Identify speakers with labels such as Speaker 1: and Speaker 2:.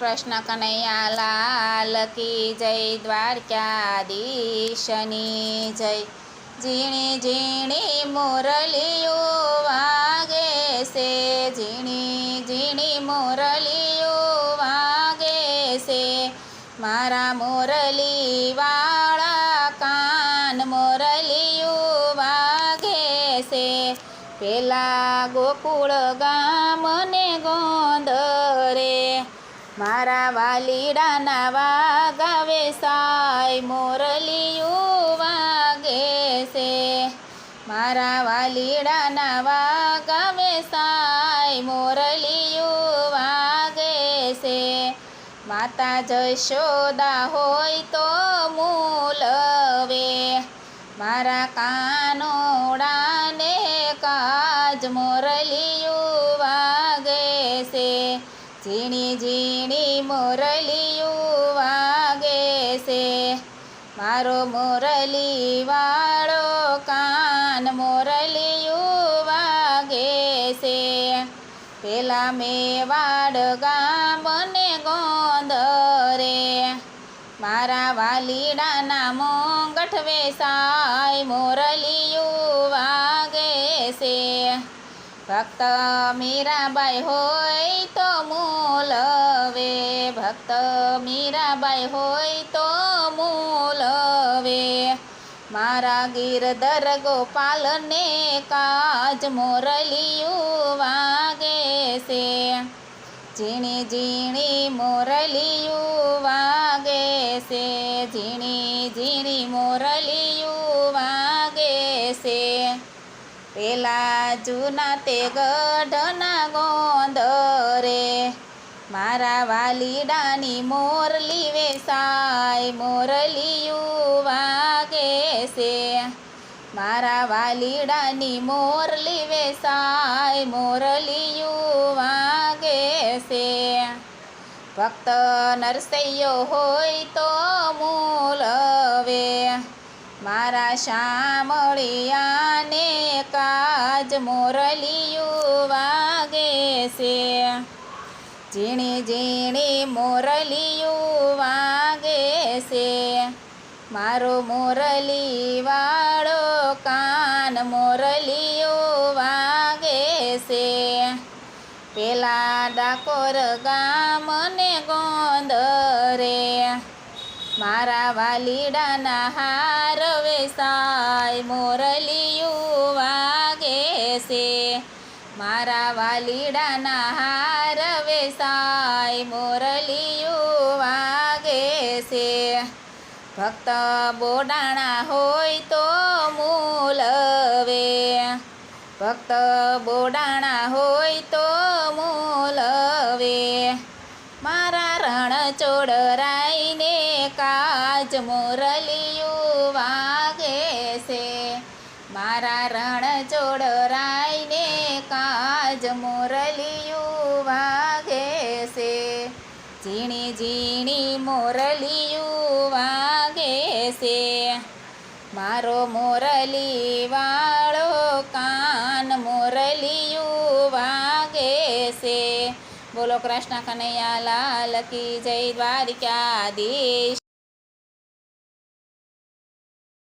Speaker 1: કૃષ્ણ કનૈયા લાલ કી જય દ્વારકાધીશની જય. ઝીણી ઝીણી મુરલીઓ વાગે છે. ઝીણી ઝીણી મુરલીઓ વાગે છે. મારા મુરલી વાળા કાન મુરલીઓ વાગે છે. પેલા ગોકુળ ગામ ને ગોંદરે મારા વાલીડાના વાગાવે સાય મોરલીયું વાગે છે. મારા વાલીડાના વાગાવે સાય મોરલિયું વાગે છે. માતા જશોદા હોય તો મૂલવે મારા કાનોડાને કાજ મોરલિયું ઝીણી ઝીણી મોરલીયું વાગે છે. મારો મોરલી વાળો કાન મોરલીયું વાગે છે. પેલા મેવાડ ગામને ગોંધ રે મારા વાલીડાના મોંગઠ વેસાય મોરલીયું વાગે છે. ભક્ત મીરાબાઈ હોય તો મૂલવે. ભક્ત મીરાબાઈ હોય તો મૂલવે. મારા ગીરધર ગોપાલને કાજ મોરલિયું વાગે છે. ઝીણી ઝીણી મોરલિયું વાગે છે. ઝીણી ઝીણી મોરલિયું પેલા જૂના તે ગઢના ગોંદરે મારા વાલીડાની મોરલી વેસાય મોરલિયું વાગે છે મારા વાલીડાની મોરલી વેસાય મોરલિયું વાગે છે ભક્ત નરસૈયો હોય તો મૂલવે મારા શામળિયાને કાજ મોરલિયું વાગે છે. ઝીણી ઝીણી મોરલિયું વાગે છે. મારો મોરલી વાળો કાન મોરલિયું વાગે છે. પેલા ડાકોર ગામને ગોંદરે. મારા વાલીડાના હાર વેસાય મોરલિયું વાગે છે મારા વાલીડાના હાર વેસાય મોરલિયું વાગે છે ભક્ત બોડાણા હોય તો મૂલવે ભક્ત બોડાણા હોય તો મૂલવે મારા રણ ચોડરાઈને કાજ મોરલિયું વાગે છે. મારા રણ ચોડરાઈને કાજ મોરલિયું વાગે છે. ઝીણી ઝીણી મોરલિયું વાગે છે. મારો મોરલી વાળો બોલો કૃષ્ણ કનૈયા લાલ કી જય દ્વારિકાધીશ.